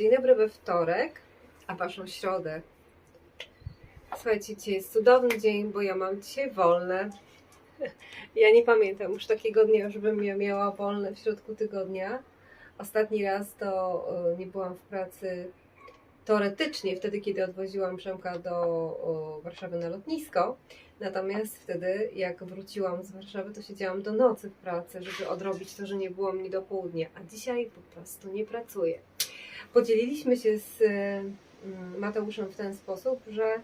Dzień dobry we wtorek, a waszą środę. Słuchajcie, dzisiaj jest cudowny dzień, bo ja mam dzisiaj wolne. Ja nie pamiętam już takiego dnia, żebym ja miała wolne w środku tygodnia. Ostatni raz to e, nie byłam w pracy teoretycznie wtedy, kiedy odwoziłam Przemka do o, Warszawy na lotnisko. Natomiast wtedy, jak wróciłam z Warszawy, to siedziałam do nocy w pracy, żeby odrobić to, że nie było mnie do południa. A dzisiaj po prostu nie pracuję. Podzieliliśmy się z mm, Mateuszem w ten sposób, że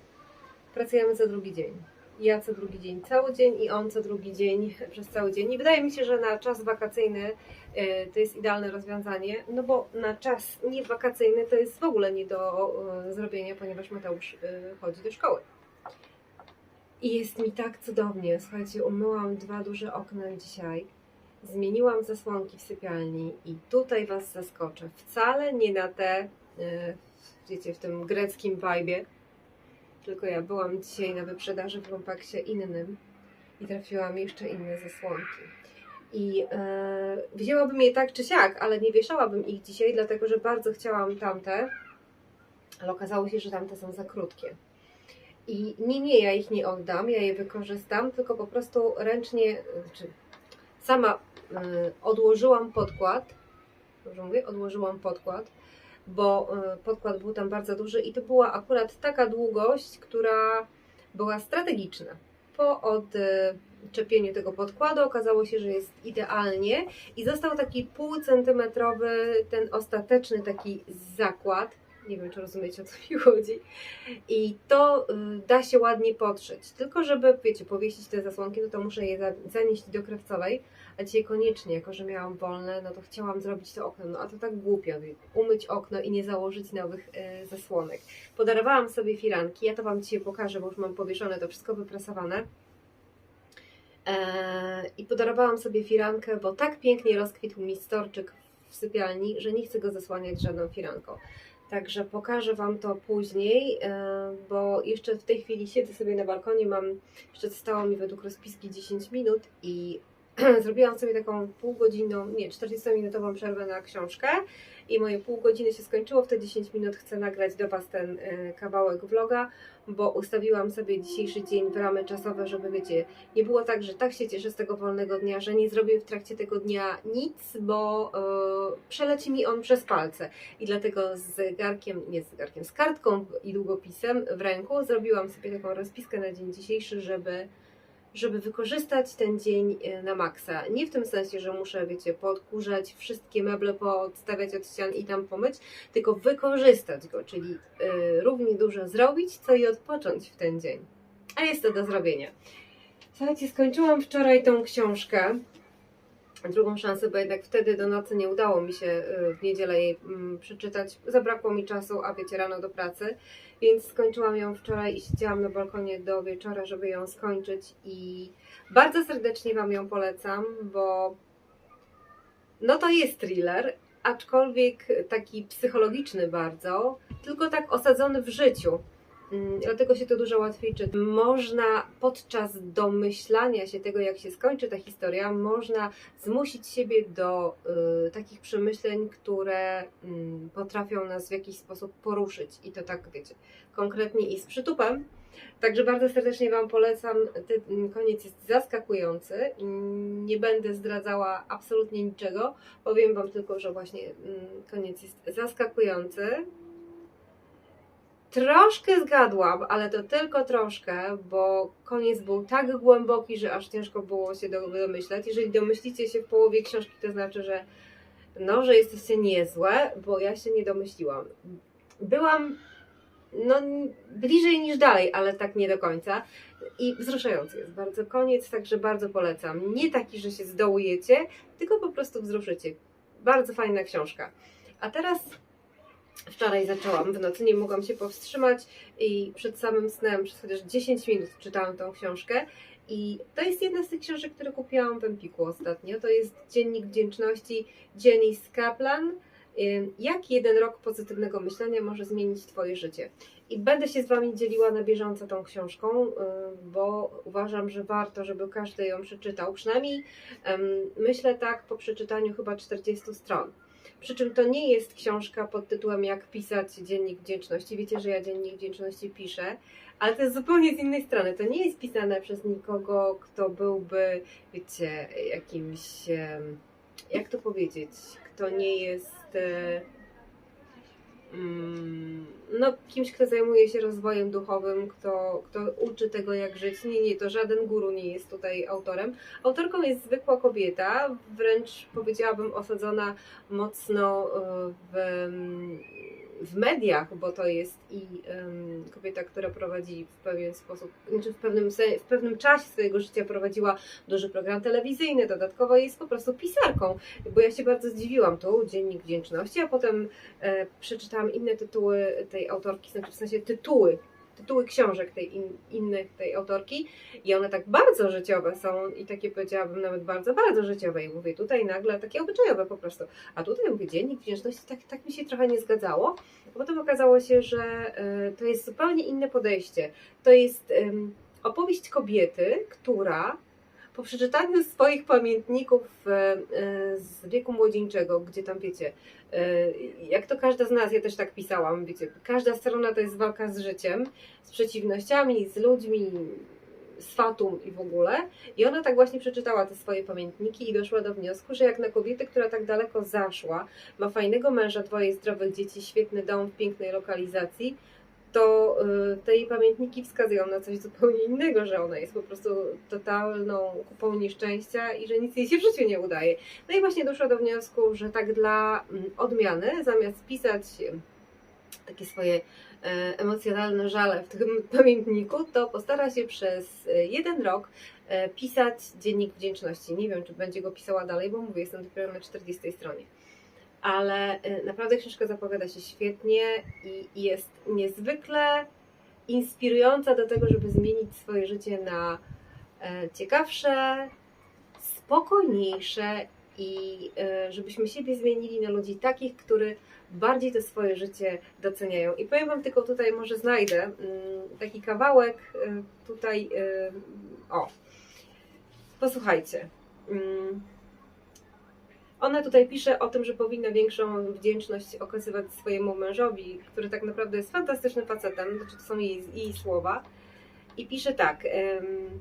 pracujemy za drugi dzień. Ja co drugi dzień cały dzień i on co drugi dzień przez cały dzień. I wydaje mi się, że na czas wakacyjny e, to jest idealne rozwiązanie, no bo na czas niewakacyjny to jest w ogóle nie do e, zrobienia, ponieważ Mateusz e, chodzi do szkoły. I jest mi tak cudownie. Słuchajcie, umyłam dwa duże okna dzisiaj. Zmieniłam zasłonki w sypialni i tutaj Was zaskoczę. Wcale nie na te, e, wiecie, w tym greckim vibe, tylko ja byłam dzisiaj na wyprzedaży w Lumpaksie innym i trafiłam jeszcze inne zasłonki. I e, wzięłabym je tak czy siak, ale nie wieszałabym ich dzisiaj, dlatego że bardzo chciałam tamte, ale okazało się, że tamte są za krótkie. I nie, nie, ja ich nie oddam, ja je wykorzystam, tylko po prostu ręcznie, czy sama y, odłożyłam podkład, dobrze mówię, odłożyłam podkład, bo y, podkład był tam bardzo duży i to była akurat taka długość, która była strategiczna. Po odczepieniu tego podkładu okazało się, że jest idealnie i został taki półcentymetrowy, ten ostateczny taki zakład. Nie wiem, czy rozumiecie o co mi chodzi. I to y, da się ładnie potrzeć. Tylko żeby, wiecie, powiesić te zasłonki, no to muszę je za- zanieść do krawcowej. A dzisiaj koniecznie, jako że miałam wolne, no to chciałam zrobić to okno. No a to tak głupio, umyć okno i nie założyć nowych y, zasłonek. Podarowałam sobie firanki. Ja to Wam dzisiaj pokażę, bo już mam powieszone to wszystko wyprasowane. Eee, I podarowałam sobie firankę, bo tak pięknie rozkwitł mi storczyk w sypialni, że nie chcę go zasłaniać żadną firanką. Także pokażę Wam to później, e, bo jeszcze w tej chwili siedzę sobie na balkonie, mam, jeszcze zostało mi według rozpiski 10 minut i zrobiłam sobie taką półgodzinną, nie, 40-minutową przerwę na książkę i moje pół godziny się skończyło, w te 10 minut chcę nagrać do Was ten e, kawałek vloga, bo ustawiłam sobie dzisiejszy dzień w ramy czasowe, żeby wiecie, nie było tak, że tak się cieszę z tego wolnego dnia, że nie zrobię w trakcie tego dnia nic, bo e, przeleci mi on przez palce. I dlatego z zegarkiem, nie z zegarkiem, z kartką i długopisem w ręku zrobiłam sobie taką rozpiskę na dzień dzisiejszy, żeby, żeby wykorzystać ten dzień e, na maksa. Nie w tym sensie, że muszę, wiecie, podkurzać wszystkie meble, podstawiać od ścian i tam pomyć, tylko wykorzystać go, czyli e, równie dużo zrobić, co i odpocząć w ten dzień. A jest to do zrobienia. Słuchajcie, skończyłam wczoraj tą książkę drugą szansę, bo jednak wtedy do nocy nie udało mi się y, w niedzielę jej mm, przeczytać. Zabrakło mi czasu, a wiecie, rano do pracy, więc skończyłam ją wczoraj i siedziałam na balkonie do wieczora, żeby ją skończyć i bardzo serdecznie Wam ją polecam, bo no to jest thriller, aczkolwiek taki psychologiczny bardzo, tylko tak osadzony w życiu. Mm, Dlatego się to dużo łatwiej czyta. Można podczas domyślania się tego, jak się skończy ta historia, można zmusić siebie do y, takich przemyśleń, które mm, potrafią nas w jakiś sposób poruszyć. I to tak, wiecie, konkretnie i z przytupem. Także bardzo serdecznie Wam polecam. Ten koniec jest zaskakujący. Mm, Nie będę zdradzała absolutnie niczego. Powiem Wam tylko, że właśnie mm, koniec jest zaskakujący. Troszkę zgadłam, ale to tylko troszkę, bo koniec był tak głęboki, że aż ciężko było się do- domyślać. Jeżeli domyślicie się w połowie książki, to znaczy, że no, że jesteście niezłe, bo ja się nie domyśliłam. Byłam no, bliżej niż dalej, ale tak nie do końca. I wzruszający jest bardzo koniec, także bardzo polecam. Nie taki, że się zdołujecie, tylko po prostu wzruszycie. Bardzo fajna książka. A teraz Wczoraj zaczęłam w nocy, nie mogłam się powstrzymać i przed samym snem przez chociaż 10 minut czytałam tą książkę. I to jest jedna z tych książek, które kupiłam w Empiku ostatnio. To jest Dziennik Wdzięczności Janice Kaplan. Jak jeden rok pozytywnego myślenia może zmienić Twoje życie. I będę się z Wami dzieliła na bieżąco tą książką, bo uważam, że warto, żeby każdy ją przeczytał. Przynajmniej myślę tak po przeczytaniu chyba 40 stron Przy czym to nie jest książka pod tytułem Jak pisać dziennik wdzięczności. Wiecie, że ja dziennik wdzięczności piszę, ale to jest zupełnie z innej strony. To nie jest pisane przez nikogo, kto byłby, wiecie, jakimś, jak to powiedzieć, kto nie jest. Mm, no, kimś, kto zajmuje się rozwojem duchowym, kto, kto uczy tego, jak żyć. Nie, nie, to żaden guru nie jest tutaj autorem. Autorką jest zwykła kobieta, wręcz powiedziałabym osadzona mocno e, w, w mediach, bo to jest i em, kobieta, która prowadzi w pewien sposób, znaczy w pewnym, w pewnym czasie swojego życia prowadziła duży program telewizyjny, dodatkowo jest po prostu pisarką, bo ja się bardzo zdziwiłam tu, Dziennik Wdzięczności, a potem e, przeczytałam inne tytuły tej autorki, znaczy w sensie tytuły, tytuły książek tej in, innych tej autorki i one tak bardzo życiowe są i takie powiedziałabym nawet bardzo, bardzo życiowe. I mówię tutaj nagle takie obyczajowe po prostu, a tutaj mówię Dziennik Wdzięczności, tak, tak mi się trochę nie zgadzało, a potem okazało się, że e, to jest zupełnie inne podejście, to jest em, opowieść kobiety, która po przeczytaniu swoich pamiętników e, e, z wieku młodzieńczego, gdzie tam wiecie, e, jak to każda z nas, ja też tak pisałam, wiecie, każda strona to jest walka z życiem, z przeciwnościami, z ludźmi, z fatum i w ogóle. I ona tak właśnie przeczytała te swoje pamiętniki i doszła do wniosku, że jak na kobietę, która tak daleko zaszła, ma fajnego męża, dwoje zdrowych dzieci, świetny dom w pięknej lokalizacji, to y, te jej pamiętniki wskazują na coś zupełnie innego, że ona jest po prostu totalną kupą nieszczęścia i że nic jej się w życiu nie udaje. No i właśnie doszła do wniosku, że tak dla mm, odmiany, zamiast pisać y, takie swoje e, emocjonalne żale w tym pamiętniku, to postara się przez jeden rok pisać dziennik wdzięczności. Nie wiem, czy będzie go pisała dalej, bo mówię, jestem dopiero na 40 stronie ale y, naprawdę książka zapowiada się świetnie i jest niezwykle inspirująca do tego, żeby zmienić swoje życie na e, ciekawsze, spokojniejsze i e, żebyśmy siebie zmienili na ludzi takich, którzy bardziej to swoje życie doceniają. I powiem Wam tylko tutaj, może znajdę mm, taki kawałek e, tutaj, o, posłuchajcie. Ona tutaj pisze o tym, że powinna większą wdzięczność okazywać swojemu mężowi, który tak naprawdę jest fantastycznym facetem, znaczy to są jej, jej słowa. I pisze tak. em,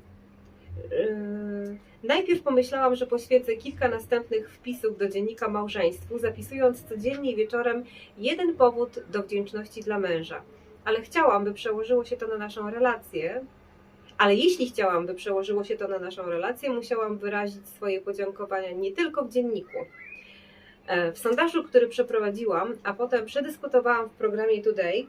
Najpierw pomyślałam, że poświęcę kilka następnych wpisów do dziennika małżeństwu, zapisując codziennie wieczorem jeden powód do wdzięczności dla męża. Ale chciałam, by przełożyło się to na naszą relację. Ale jeśli chciałam, by przełożyło się to na naszą relację, musiałam wyrazić swoje podziękowania nie tylko w dzienniku. E, W sondażu, który przeprowadziłam, a potem przedyskutowałam w programie Today,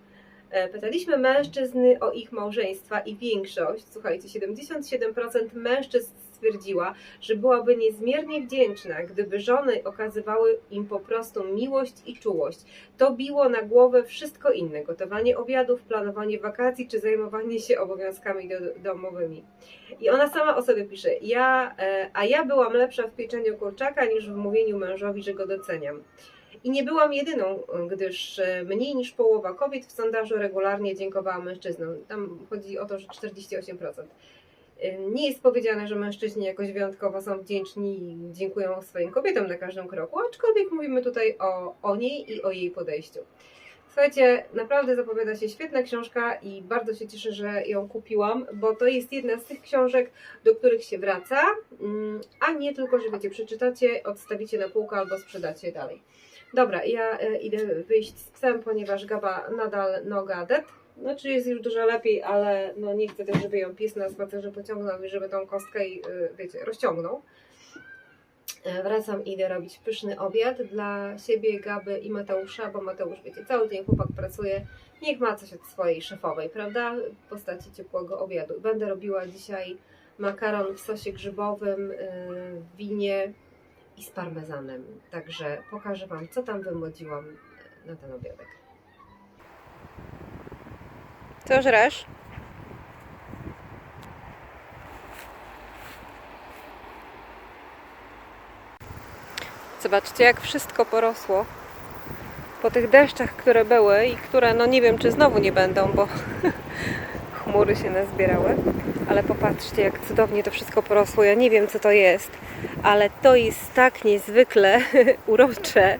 e, pytaliśmy mężczyzn o ich małżeństwa i większość, słuchajcie, 77% mężczyzn stwierdziła, że byłaby niezmiernie wdzięczna, gdyby żony okazywały im po prostu miłość i czułość. To biło na głowę wszystko inne: gotowanie obiadów, planowanie wakacji czy zajmowanie się obowiązkami do, domowymi. I ona sama o sobie pisze: ja, e, A ja byłam lepsza w pieczeniu kurczaka niż w mówieniu mężowi, że go doceniam. I nie byłam jedyną, gdyż e, mniej niż połowa kobiet w sondażu regularnie dziękowała mężczyznom. Tam chodzi o to, że 48%. Nie jest powiedziane, że mężczyźni jakoś wyjątkowo są wdzięczni i dziękują swoim kobietom na każdym kroku, aczkolwiek mówimy tutaj o, o niej i o jej podejściu. Słuchajcie, naprawdę zapowiada się świetna książka i bardzo się cieszę, że ją kupiłam, bo to jest jedna z tych książek, do których się wraca, mm, a nie tylko, że wiecie, przeczytacie, odstawicie na półkę albo sprzedacie dalej. Dobra, ja e, idę wyjść z psem, ponieważ Gaba nadal noga det. Znaczy jest już dużo lepiej, ale no nie chcę też, żeby ją pies na spacerze pociągnął i żeby tą kostkę, i, y, wiecie, rozciągnął. E, Wracam i idę robić pyszny obiad dla siebie, Gaby i Mateusza, bo Mateusz, wiecie, cały dzień chłopak pracuje. Niech ma coś od swojej szefowej, prawda? W postaci ciepłego obiadu. Będę robiła dzisiaj makaron w sosie grzybowym, y, w winie i z parmezanem. Także pokażę Wam, co tam wymodziłam na ten obiadek. Co żresz? Zobaczcie, jak wszystko porosło po tych deszczach, które były i które, no nie wiem, czy znowu nie będą, bo chmury się nazbierały. Ale popatrzcie, jak cudownie to wszystko porosło. Ja nie wiem, co to jest, ale to jest tak niezwykle urocze.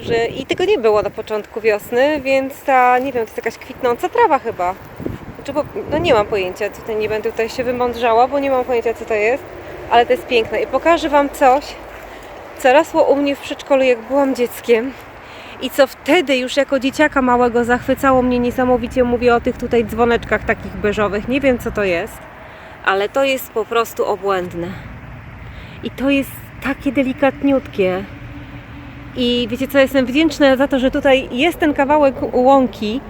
Że, I tego nie było na początku wiosny, więc ta, nie wiem, to jest jakaś kwitnąca trawa chyba. Znaczy, bo, no nie mam pojęcia, tutaj nie będę tutaj się wymądrzała, bo nie mam pojęcia co to jest, ale to jest piękne. I pokażę Wam coś, co rosło u mnie w przedszkolu, jak byłam dzieckiem. I co wtedy już jako dzieciaka małego zachwycało mnie niesamowicie. Mówię o tych tutaj dzwoneczkach takich beżowych. Nie wiem co to jest, ale to jest po prostu obłędne. I to jest takie delikatniutkie. I wiecie co, jestem wdzięczna za to, że tutaj jest ten kawałek łąki,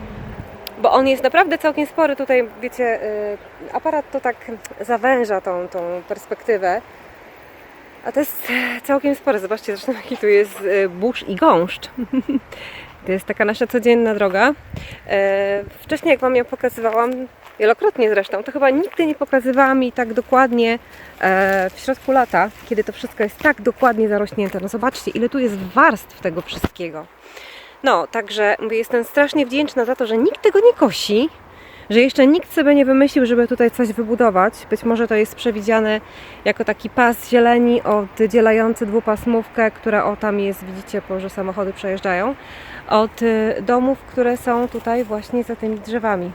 bo on jest naprawdę całkiem spory. Tutaj, wiecie, y, aparat to tak zawęża tą, tą perspektywę. A to jest całkiem spore. Zobaczcie zresztą jaki tu jest y, burz i gąszcz. To jest taka nasza codzienna droga. E, Wcześniej jak Wam ją pokazywałam, wielokrotnie zresztą, to chyba nigdy nie pokazywałam mi tak dokładnie e, w środku lata, kiedy to wszystko jest tak dokładnie zarośnięte. No zobaczcie, ile tu jest warstw tego wszystkiego. No, także mówię, jestem strasznie wdzięczna za to, że nikt tego nie kosi, że jeszcze nikt sobie nie wymyślił, żeby tutaj coś wybudować. Być może to jest przewidziane jako taki pas zieleni oddzielający dwupasmówkę, która o tam jest, widzicie, bo że samochody przejeżdżają, od y, domów, które są tutaj właśnie za tymi drzewami.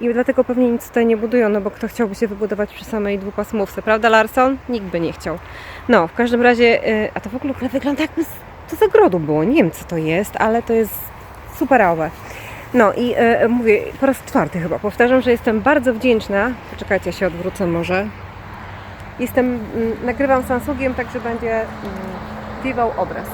I dlatego pewnie nic tutaj nie budują, no bo kto chciałby się wybudować przy samej dwupasmówce, prawda Larson? Nikt by nie chciał. No, w każdym razie, y, a to w ogóle wygląda jakby to z ogrodu było, nie wiem co to jest, ale to jest superowe. No i e, mówię po raz czwarty chyba, powtarzam, że jestem bardzo wdzięczna. Poczekajcie, się odwrócę może. Jestem, mm, nagrywam Samsungiem, także będzie mm, wiewał obraz.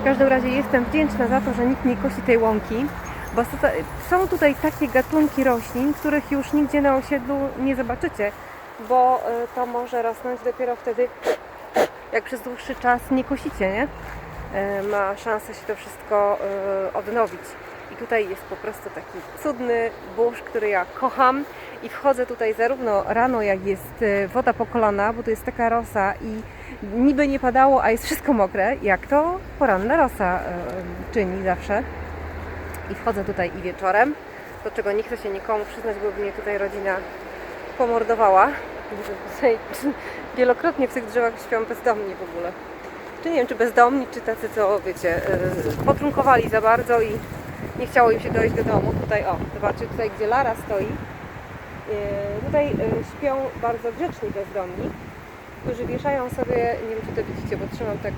W każdym razie jestem wdzięczna za to, że nikt nie kosi tej łąki, bo są ta- są tutaj takie gatunki roślin, których już nigdzie na osiedlu nie zobaczycie, bo e, to może rosnąć dopiero wtedy, jak przez dłuższy czas nie kosicie, nie? E, Ma szansę się to wszystko e, odnowić. I tutaj jest po prostu taki cudny burz, który ja kocham. I wchodzę tutaj zarówno rano, jak jest woda po kolana, bo tu jest taka rosa i niby nie padało, a jest wszystko mokre, jak to poranna rosa czyni zawsze. I wchodzę tutaj i wieczorem, do czego nie chcę się nikomu przyznać, bo mnie tutaj rodzina pomordowała. Wielokrotnie w tych drzewach śpią bezdomni w ogóle. Czy nie wiem, czy bezdomni, czy tacy, co wiecie, e, potrunkowali za bardzo i nie chciało im się dojść do domu. Tutaj, o, zobaczcie, tutaj gdzie Lara stoi. e, Tutaj e, śpią bardzo grzeczni bezdomni, którzy wieszają sobie, nie wiem czy to widzicie, bo trzymam tak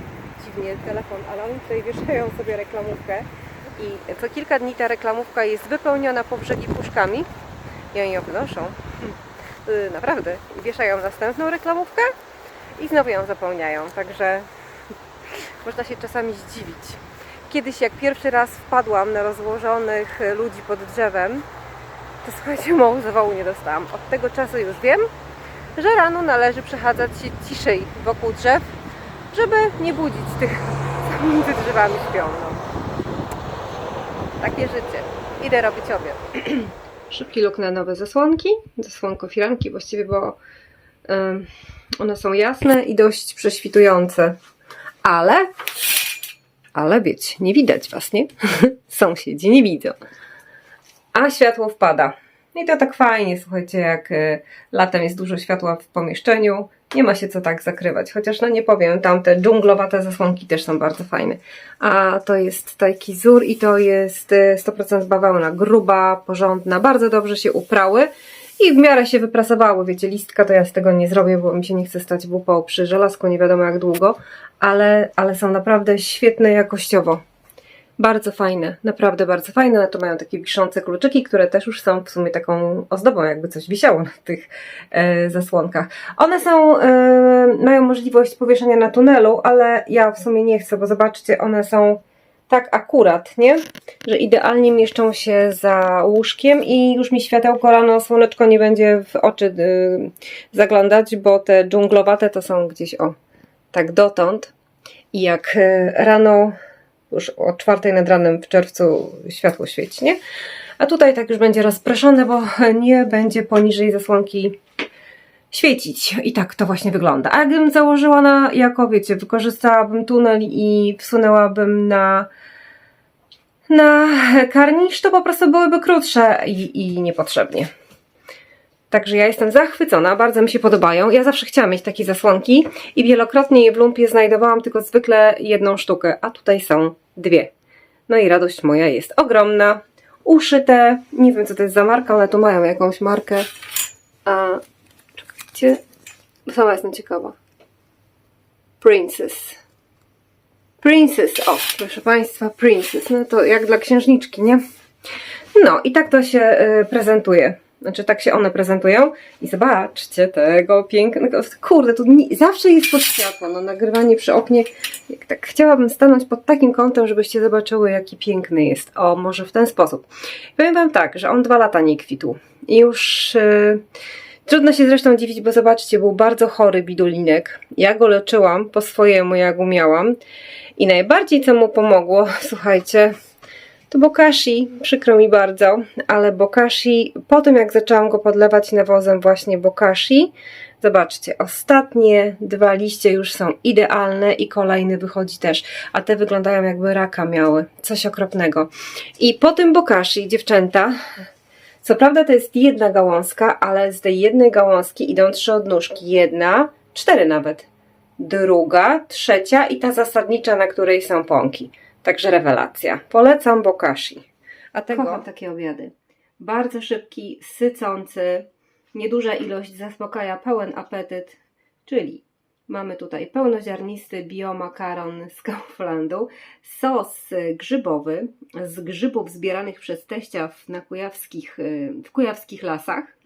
dziwnie telefon, ale oni tutaj wieszają sobie reklamówkę i co kilka dni ta reklamówka jest wypełniona po brzegi puszkami i oni ją wynoszą. Y, Naprawdę. I wieszają następną reklamówkę i znowu ją zapełniają. Także można się czasami zdziwić. Kiedyś jak pierwszy raz wpadłam na rozłożonych ludzi pod drzewem, to słuchajcie, mało zawału nie dostałam. Od tego czasu już wiem, że rano należy przechadzać się ciszej wokół drzew, żeby nie budzić tych, między drzewami śpią. Takie życie. Idę robić obiad. Szybki luk na nowe zasłonki, zasłonko-firanki właściwie, bo em, one są jasne i dość prześwitujące. Ale ale wiecie, nie widać was, nie? Sąsiedzi nie widzą. A światło wpada. I to tak fajnie, słuchajcie, jak y, latem jest dużo światła w pomieszczeniu, nie ma się co tak zakrywać. Chociaż no nie powiem, tamte dżunglowate zasłonki też są bardzo fajne. A to jest taki zur i to jest y, 100% bawełna, gruba, porządna, bardzo dobrze się uprały. I w miarę się wyprasowały, wiecie, listka to ja z tego nie zrobię, bo mi się nie chce stać bupą przy żelazku nie wiadomo jak długo, ale, ale są naprawdę świetne jakościowo. Bardzo fajne, naprawdę bardzo fajne. Na to mają takie wiszące kluczyki, które też już są w sumie taką ozdobą, jakby coś wisiało na tych e, zasłonkach. One są, e, mają możliwość powieszenia na tunelu, ale ja w sumie nie chcę, bo zobaczcie, one są tak akurat, nie? Że idealnie mieszczą się za łóżkiem i już mi światełko rano, słoneczko nie będzie w oczy y, zaglądać, bo te dżunglowate to są gdzieś o, tak dotąd. I jak y, rano, już o czwartej nad ranem w czerwcu światło świeci, nie? A tutaj tak już będzie rozproszone, bo nie będzie poniżej zasłonki świecić. I tak to właśnie wygląda. A jakbym założyła na, jako wiecie, wykorzystałabym tunel i wsunęłabym na na karnisz, to po prostu byłyby krótsze i, i niepotrzebnie. Także ja jestem zachwycona, bardzo mi się podobają. Ja zawsze chciałam mieć takie zasłonki i wielokrotnie je w lumpie znajdowałam tylko zwykle jedną sztukę, a tutaj są dwie. No i radość moja jest ogromna. Uszyte, nie wiem co to jest za marka, ale tu mają jakąś markę. A, czekajcie, sama jestem ciekawa. Princess. Princess, o, proszę Państwa, Princess. No to jak dla księżniczki, nie? No i tak to się y, prezentuje. Znaczy tak się one prezentują. I zobaczcie tego pięknego. Kurde, tu ni- zawsze jest pod światło. No nagrywanie przy oknie. Jak tak chciałabym stanąć pod takim kątem, żebyście zobaczyły, jaki piękny jest. O, może w ten sposób. Powiem Wam tak, że on dwa lata nie kwitł. I już. y, Trudno się zresztą dziwić, bo zobaczcie, był bardzo chory bidulinek. Ja go leczyłam po swojemu, jak umiałam. I najbardziej co mu pomogło, słuchajcie, to bokashi. Przykro mi bardzo, ale bokashi, po tym jak zaczęłam go podlewać nawozem właśnie bokashi, zobaczcie, ostatnie dwa liście już są idealne i kolejny wychodzi też, a te wyglądają jakby raka miały. Coś okropnego. I po tym bokashi, dziewczęta, co prawda to jest jedna gałązka, ale z tej jednej gałązki idą trzy odnóżki. Jedna, cztery nawet. Druga, trzecia i ta zasadnicza, na której są pąki. Także rewelacja. Polecam bokashi. A tego kocham takie obiady. Bardzo szybki, sycący, nieduża ilość zaspokaja pełen apetyt, czyli mamy tutaj pełnoziarnisty biomakaron z Kauflandu, sos grzybowy z grzybów zbieranych przez teścia w, na kujawskich, y, w kujawskich lasach,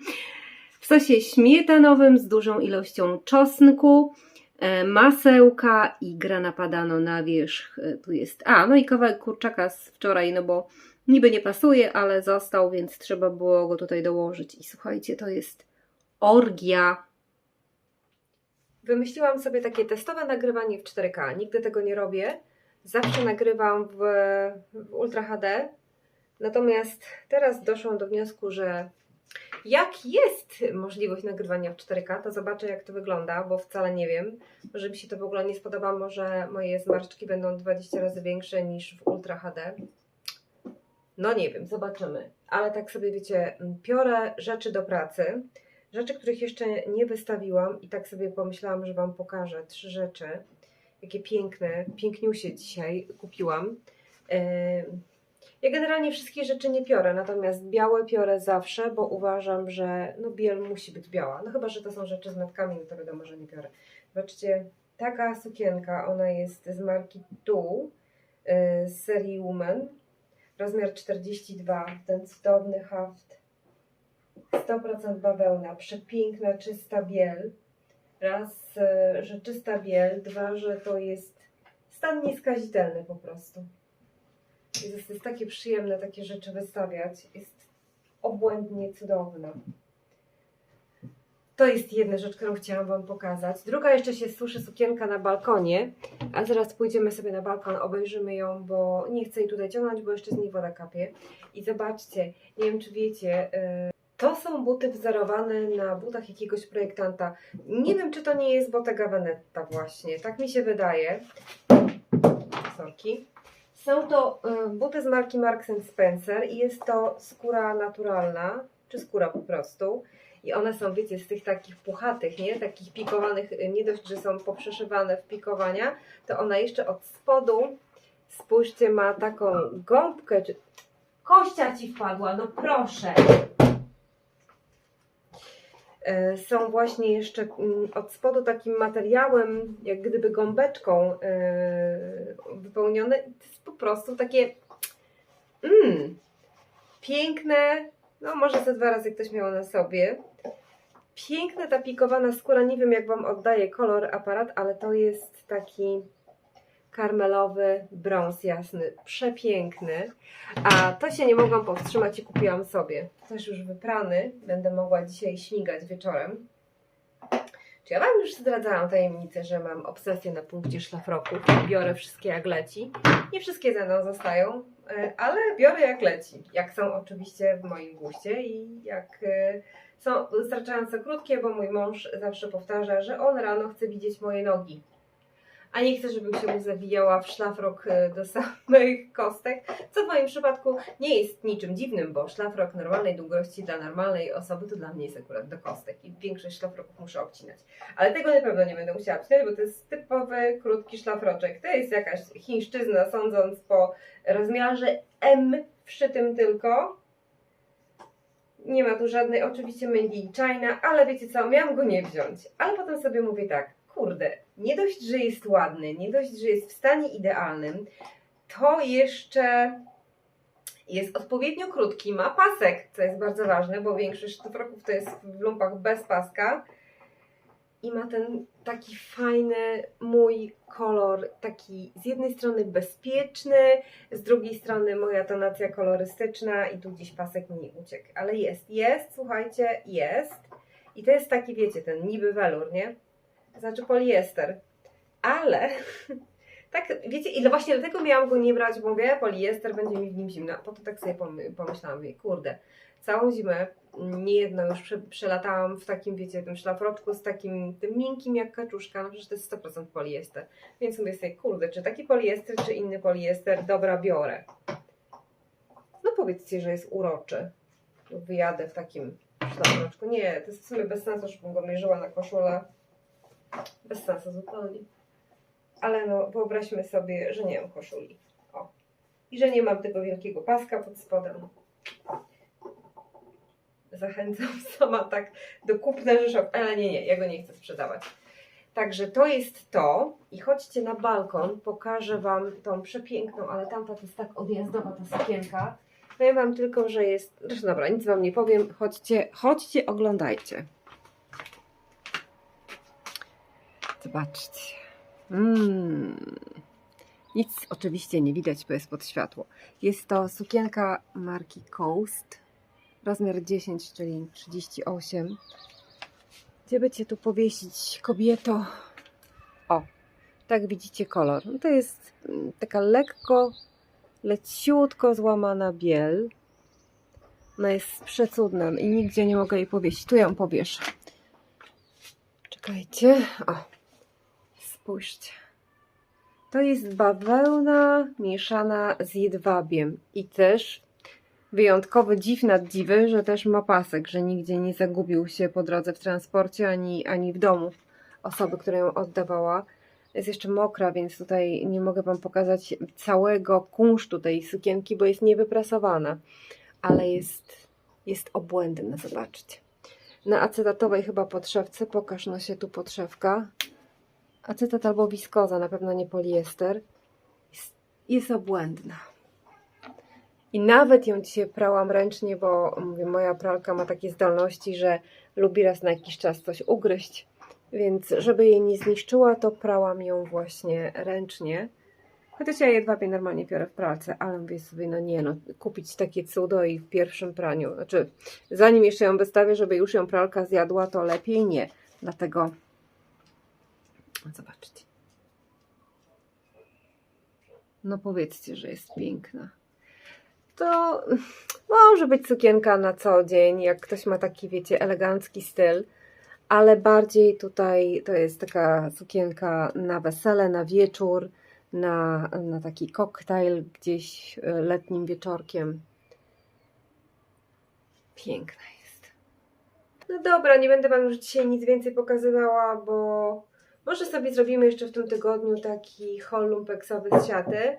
w sosie śmietanowym z dużą ilością czosnku, masełka i grana padano na wierzch. E, Tu jest, a no i kawałek kurczaka z wczoraj, no bo niby nie pasuje, ale został, więc trzeba było go tutaj dołożyć. I słuchajcie, to jest orgia. Wymyśliłam sobie takie testowe nagrywanie w 4K. Nigdy tego nie robię. Zawsze nagrywam w, w Ultra HD. Natomiast teraz doszłam do wniosku, że jak jest możliwość nagrywania w 4K, to zobaczę jak to wygląda, bo wcale nie wiem. Może mi się to w ogóle nie spodoba, może moje zmarszczki będą 20 razy większe niż w Ultra HD. No nie wiem, zobaczymy. Ale tak sobie wiecie, piorę rzeczy do pracy. Rzeczy, których jeszcze nie wystawiłam i tak sobie pomyślałam, że Wam pokażę. Trzy rzeczy. Jakie piękne, piękniusie dzisiaj kupiłam. Em, Ja generalnie wszystkie rzeczy nie piorę, natomiast białe piorę zawsze, bo uważam, że no biel musi być biała. No chyba, że to są rzeczy z metkami, no to wiadomo, że nie piorę. Zobaczcie, taka sukienka, ona jest z marki Tu, y, z serii Woman. Rozmiar 42, ten cudowny haft. 100% bawełna, przepiękna, czysta biel. Raz, y, że czysta biel, dwa, że to jest stan nieskazitelny po prostu. Jest, takie przyjemne takie rzeczy wystawiać. Jest obłędnie cudowna. To jest jedna rzecz, którą chciałam Wam pokazać. Druga jeszcze się suszy sukienka na balkonie, a zaraz pójdziemy sobie na balkon, obejrzymy ją, bo nie chcę jej tutaj ciągnąć, bo jeszcze z niej woda kapie. I zobaczcie, nie wiem czy wiecie, yy, to są buty wzorowane na butach jakiegoś projektanta. Nie wiem czy to nie jest Bottega Veneta właśnie, tak mi się wydaje. Sorki. Są to y, buty z marki Marks Spencer i jest to skóra naturalna, czy skóra po prostu. I one są, wiecie, z tych takich puchatych, nie? Takich pikowanych, y, nie dość, że są poprzeszywane w pikowania, to ona jeszcze od spodu, spójrzcie, ma taką gąbkę, czy... Kościa ci wpadła, no proszę! E, Są właśnie jeszcze mm, od spodu takim materiałem, jak gdyby gąbeczką e, wypełnione. To jest po prostu takie mm, piękne, no może ze dwa razy ktoś miał na sobie. Piękna ta pikowana skóra, nie wiem jak Wam oddaje kolor aparat, ale to jest taki karmelowy brąz jasny, przepiękny. A to się nie mogłam powstrzymać i kupiłam sobie. Też już wyprany, będę mogła dzisiaj śmigać wieczorem. Czy ja Wam już zdradzałam tajemnicę, że mam obsesję na punkcie szlafroków i biorę wszystkie jak leci. Nie wszystkie ze mną zostają, e, ale biorę jak leci. Jak są oczywiście w moim guście i jak e, są wystarczająco krótkie, bo mój mąż zawsze powtarza, że on rano chce widzieć moje nogi. A nie chcę, żebym się mu zawijała w szlafrok e, do samych kostek, co w moim przypadku nie jest niczym dziwnym, bo szlafrok normalnej długości dla normalnej osoby to dla mnie jest akurat do kostek i większość szlafroków muszę obcinać. Ale tego na pewno nie będę musiała obcinać, bo to jest typowy, krótki szlafroczek. To jest jakaś chińszczyzna, sądząc po rozmiarze M wszytym tylko. Nie ma tu żadnej, oczywiście made in China, ale wiecie co, miałam go nie wziąć. Ale potem sobie mówię tak, kurde, nie dość, że jest ładny, nie dość, że jest w stanie idealnym, to jeszcze jest odpowiednio krótki, ma pasek, co jest bardzo ważne, bo większość szlafroków to jest w lumpach bez paska. I ma ten taki fajny mój kolor, taki z jednej strony bezpieczny, z drugiej strony moja tonacja kolorystyczna i tu gdzieś pasek mi uciekł. Ale jest, jest, słuchajcie, jest. I to jest taki, wiecie, ten niby welur, nie? Znaczy poliester. Ale tak, wiecie, i właśnie dlatego miałam go nie brać, bo mówię, poliester będzie mi w nim zimno. Po to tak sobie pomy- pomyślałam, mówię, kurde, całą zimę niejedno już prze, przelatałam w takim, wiecie, tym szlafroczku z takim tym miękkim jak kaczuszka, no przecież to jest 100% poliester. Więc mówię sobie, kurde, czy taki poliester, czy inny poliester, dobra, biorę. No powiedzcie, że jest uroczy. Wyjadę w takim szlafroczku. Nie, to jest w sumie bez sensu, żebym go mierzyła na koszulę. Bez sensu zupełnie. Ale no, wyobraźmy sobie, że nie mam koszuli. O. I że nie mam tego wielkiego paska pod spodem. Zachęcam sama tak do kupna rzeszok, ale nie, nie, ja go nie chcę sprzedawać. Także to jest to. I chodźcie na balkon, pokażę Wam tą przepiękną, ale tamta to jest tak odjazdowa ta sukienka. Powiem Wam tylko, że jest. Zresztą dobra, nic Wam nie powiem. Chodźcie, chodźcie, oglądajcie. Zobaczcie. Mm. Nic oczywiście nie widać, bo jest pod światło. Jest to sukienka marki Coast, rozmiar 10, czyli 38. Gdzie by Cię tu powiesić, kobieto? O, tak widzicie kolor. No to jest mm, taka lekko, leciutko złamana biel. Ona jest przecudna i nigdzie nie mogę jej powiesić. Tu ją powieszę. Czekajcie. O, spójrzcie. To jest bawełna mieszana z jedwabiem i też wyjątkowy dziw nad dziwy, że też ma pasek, że nigdzie nie zagubił się po drodze w transporcie ani, ani w domu osoby, która ją oddawała. Jest jeszcze mokra, więc tutaj nie mogę Wam pokazać całego kunsztu tej sukienki, bo jest niewyprasowana, ale jest, jest obłędna, zobaczcie. Na acetatowej chyba podszewce, pokaż no się tu podszewka. Acetat albo wiskoza, na pewno nie poliester. Jest, jest obłędna. I nawet ją dzisiaj prałam ręcznie, bo mówię, moja pralka ma takie zdolności, że lubi raz na jakiś czas coś ugryźć. Więc żeby jej nie zniszczyła, to prałam ją właśnie ręcznie. Chociaż ja jedwabię normalnie biorę w pralce, ale mówię sobie, no nie no, kupić takie cudo i w pierwszym praniu. Znaczy, zanim jeszcze ją wystawię, żeby już ją pralka zjadła, to lepiej nie. Dlatego, zobaczcie. No powiedzcie, że jest piękna to może być sukienka na co dzień, jak ktoś ma taki, wiecie, elegancki styl, ale bardziej tutaj to jest taka sukienka na wesele, na wieczór, na, na taki koktajl gdzieś e, letnim wieczorkiem. Piękna jest. No dobra, nie będę Wam już dzisiaj nic więcej pokazywała, bo może sobie zrobimy jeszcze w tym tygodniu taki haul lumpeksowy z siaty,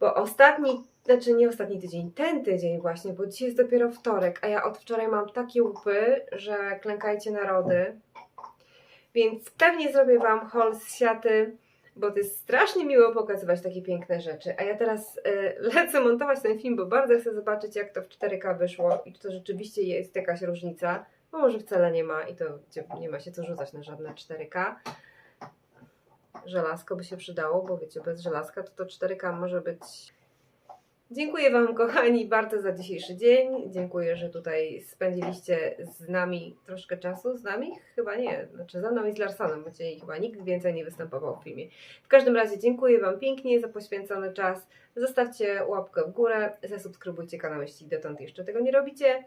bo ostatni znaczy nie ostatni tydzień, ten tydzień właśnie, bo dzisiaj jest dopiero wtorek, a ja od wczoraj mam takie łupy, że klękajcie narody. Więc pewnie zrobię Wam haul z siaty, bo to jest strasznie miło pokazywać takie piękne rzeczy. A ja teraz y, lecę montować ten film, bo bardzo chcę zobaczyć, jak to w 4K wyszło i czy to rzeczywiście jest jakaś różnica. Bo może wcale nie ma i to nie ma się co rzucać na żadne 4K. Żelazko by się przydało, bo wiecie, bez żelazka to to 4K może być Dziękuję Wam, kochani, bardzo za dzisiejszy dzień. Dziękuję, że tutaj spędziliście z nami troszkę czasu. Z nami? Chyba nie. Znaczy, za mną i z Larsonem, bo dzisiaj chyba nikt więcej nie występował w filmie. W każdym razie dziękuję Wam pięknie za poświęcony czas. Zostawcie łapkę w górę, zasubskrybujcie kanał, jeśli dotąd jeszcze tego nie robicie.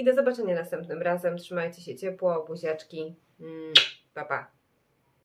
I do zobaczenia następnym razem. Trzymajcie się ciepło, buziaczki. Pa, pa.